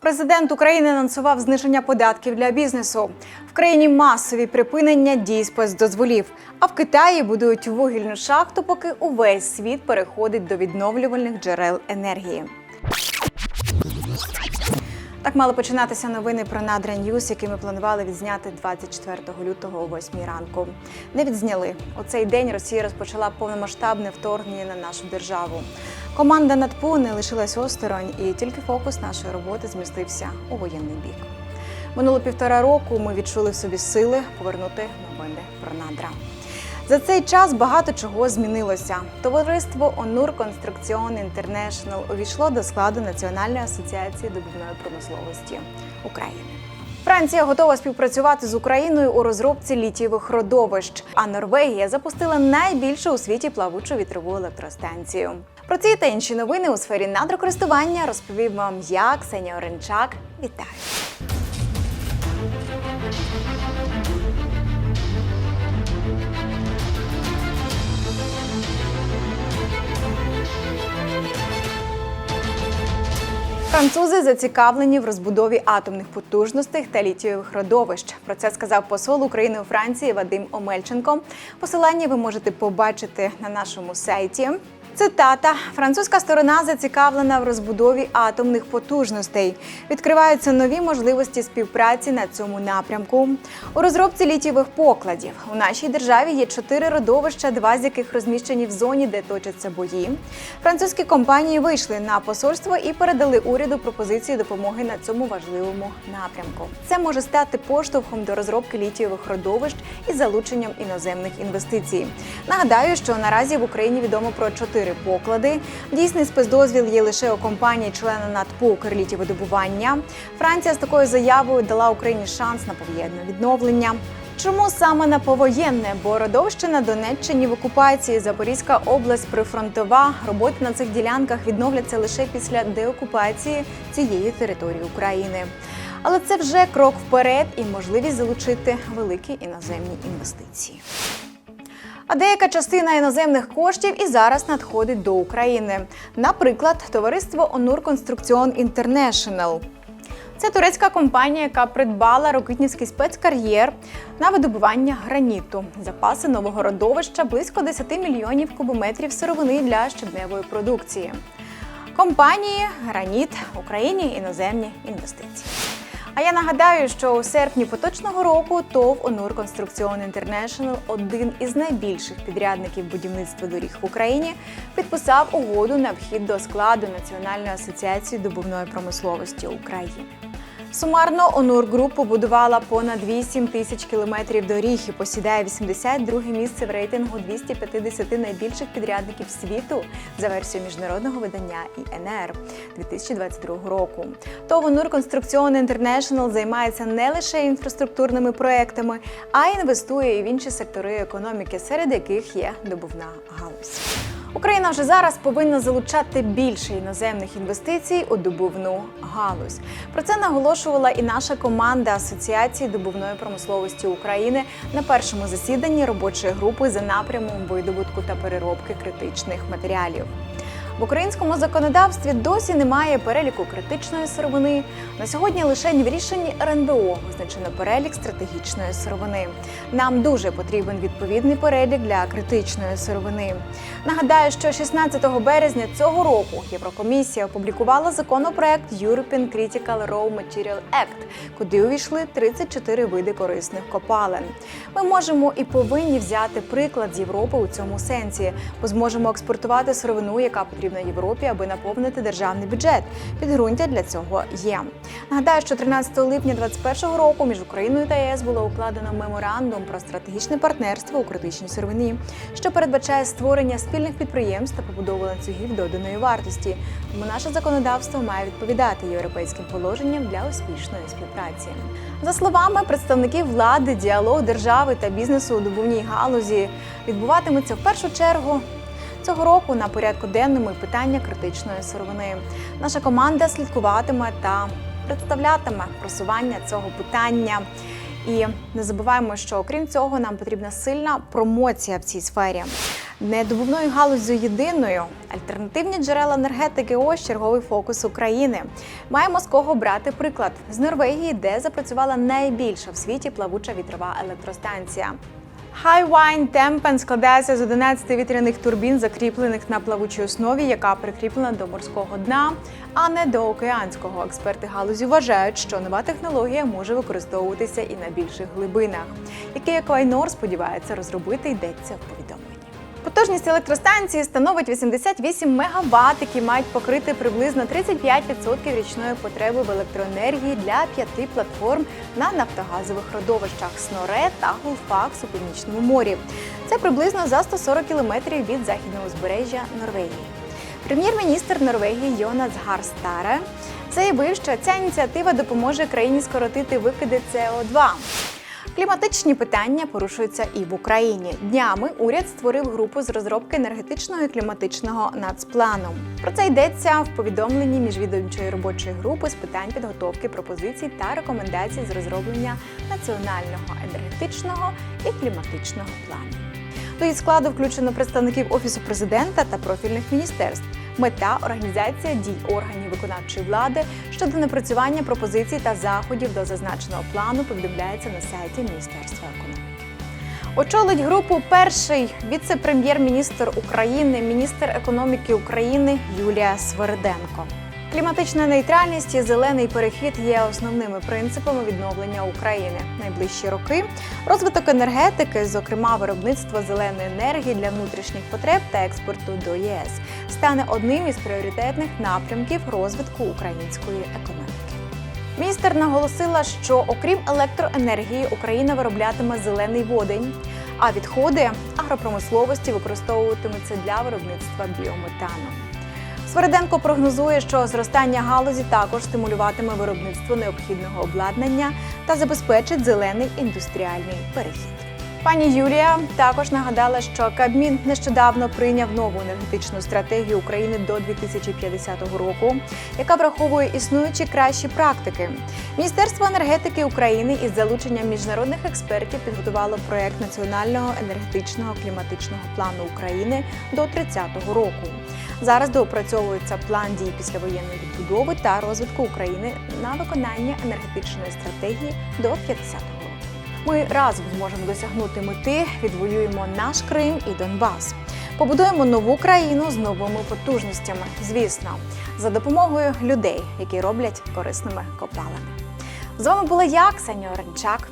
Президент України анонсував зниження податків для бізнесу. В країні масові припинення дій спецдозволів. А в Китаї будують вугільну шахту, поки увесь світ переходить до відновлювальних джерел енергії. Так мали починатися новини про Надра Ньюс, які ми планували відзняти 24 лютого о 8 ранку. Не відзняли. У цей день Росія розпочала повномасштабне вторгнення на нашу державу. Команда НАТПУ не лишилась осторонь, і тільки фокус нашої роботи змістився у воєнний бік. Минуло півтора року. Ми відчули в собі сили повернути новини про надра. За цей час багато чого змінилося. Товариство Онур Конструкціон Інтернешнл увійшло до складу Національної асоціації добувної промисловості України. Франція готова співпрацювати з Україною у розробці літієвих родовищ. А Норвегія запустила найбільшу у світі плавучу вітрову електростанцію. Про ці та інші новини у сфері надрокористування розповів вам я, Ксенія Оренчак. Вітаю! Французи зацікавлені в розбудові атомних потужностей та літієвих родовищ. Про це сказав посол України у Франції Вадим Омельченко. Посилання ви можете побачити на нашому сайті. Цитата: французька сторона зацікавлена в розбудові атомних потужностей. Відкриваються нові можливості співпраці на цьому напрямку. У розробці літієвих покладів у нашій державі є чотири родовища, два з яких розміщені в зоні, де точаться бої. Французькі компанії вийшли на посольство і передали уряду пропозиції допомоги на цьому важливому напрямку. Це може стати поштовхом до розробки літієвих родовищ із залученням іноземних інвестицій. Нагадаю, що наразі в Україні відомо про чотири поклади. Дійсний спецдозвіл є лише у компанії члена НАТПУ «Укрлітєвидобування». Франція з такою заявою дала Україні шанс на повоєнне відновлення. Чому саме на повоєнне? Бо родовище на Донеччині в окупації Запорізька область прифронтова. Роботи на цих ділянках відновляться лише після деокупації цієї території України. Але це вже крок вперед і можливість залучити великі іноземні інвестиції. А деяка частина іноземних коштів і зараз надходить до України. Наприклад, товариство Онур Конструкціон Інтернешнл. Це турецька компанія, яка придбала Рокитнівський спецкар'єр на видобування граніту. Запаси нового родовища близько 10 мільйонів кубометрів сировини для щебневої продукції. Компанії Граніт Україні іноземні інвестиції. А я нагадаю, що у серпні поточного року ТОВ Онур Конструкціон Інтернешнл, один із найбільших підрядників будівництва доріг в Україні, підписав угоду на вхід до складу Національної асоціації добувної промисловості України. Сумарно Онур Груп побудувала понад 8 тисяч кілометрів доріг і посідає 82 місце в рейтингу 250 найбільших підрядників світу за версією міжнародного видання ІНР 2022 року. ТОВ Онур Конструкціон Інтернешнл займається не лише інфраструктурними проектами, а й інвестує і в інші сектори економіки, серед яких є добувна галузь. Україна вже зараз повинна залучати більше іноземних інвестицій у добувну галузь. Про це наголошувала і наша команда Асоціації добувної промисловості України на першому засіданні робочої групи за напрямом видобутку та переробки критичних матеріалів. В українському законодавстві досі немає переліку критичної сировини. На сьогодні лише в рішенні РНБО визначено перелік стратегічної сировини. Нам дуже потрібен відповідний перелік для критичної сировини. Нагадаю, що 16 березня цього року Єврокомісія опублікувала законопроект European Critical Raw Material Act, куди увійшли 34 види корисних копалин. Ми можемо і повинні взяти приклад з Європи у цьому сенсі, бо зможемо експортувати сировину, яка потрібна Європі, аби наповнити державний бюджет. Підґрунтя для цього є. Нагадаю, що 13 липня 2021 року між Україною та ЄС було укладено меморандум про стратегічне партнерство у критичній сировині, що передбачає створення спільних підприємств та побудову ланцюгів доданої вартості. Тому наше законодавство має відповідати європейським положенням для успішної співпраці. За словами представників влади, діалог держави та бізнесу у добувній галузі відбуватиметься в першу чергу. Цього року на порядку денному і питання критичної сировини. Наша команда слідкуватиме та представлятиме просування цього питання. І не забуваємо, що окрім цього нам потрібна сильна промоція в цій сфері. Недобувною галуззю єдиною альтернативні джерела енергетики ось черговий фокус України. Маємо з кого брати приклад з Норвегії, де запрацювала найбільша в світі плавуча вітрова електростанція. Highwind Tempen складається з 11 вітряних турбін, закріплених на плавучій основі, яка прикріплена до морського дна, а не до океанського. Експерти галузі вважають, що нова технологія може використовуватися і на більших глибинах, які Еквайнор сподівається розробити, йдеться в повідомленні. Потужність електростанції становить 88 МВт, які мають покрити приблизно 35% річної потреби в електроенергії для п'яти платформ на нафтогазових родовищах Сноре та Гулфакс у північному морі. Це приблизно за 140 кілометрів від західного узбережжя Норвегії. Прем'єр-міністр Норвегії Йонас Гарстаре заявив, що ця ініціатива допоможе країні скоротити викиди СО2. Кліматичні питання порушуються і в Україні. Днями уряд створив групу з розробки енергетичного і кліматичного нацплану. Про це йдеться в повідомленні міжвідомчої робочої групи з питань підготовки пропозицій та рекомендацій з розроблення національного енергетичного і кліматичного плану. До її складу включено представників офісу президента та профільних міністерств. Мета організація дій органів виконавчої влади щодо напрацювання пропозицій та заходів до зазначеного плану повідомляється на сайті Міністерства економіки. Очолить групу перший віце-прем'єр-міністр України, міністр економіки України Юлія Сверденко. Кліматична нейтральність і зелений перехід є основними принципами відновлення України. Найближчі роки розвиток енергетики, зокрема виробництво зеленої енергії для внутрішніх потреб та експорту до ЄС, стане одним із пріоритетних напрямків розвитку української економіки. Міністр наголосила, що окрім електроенергії Україна вироблятиме зелений водень, а відходи агропромисловості використовуватимуться для виробництва біометану. Свериденко прогнозує, що зростання галузі також стимулюватиме виробництво необхідного обладнання та забезпечить зелений індустріальний перехід. Пані Юлія також нагадала, що Кабмін нещодавно прийняв нову енергетичну стратегію України до 2050 року, яка враховує існуючі кращі практики. Міністерство енергетики України із залученням міжнародних експертів підготувало проект національного енергетичного кліматичного плану України до 30-го року. Зараз доопрацьовується план дій післявоєнної відбудови та розвитку України на виконання енергетичної стратегії до 50-го року. Ми разом зможемо досягнути мети, відвоюємо наш Крим і Донбас. Побудуємо нову країну з новими потужностями, звісно, за допомогою людей, які роблять корисними копалини. З вами була я, Ксенія Оренчак.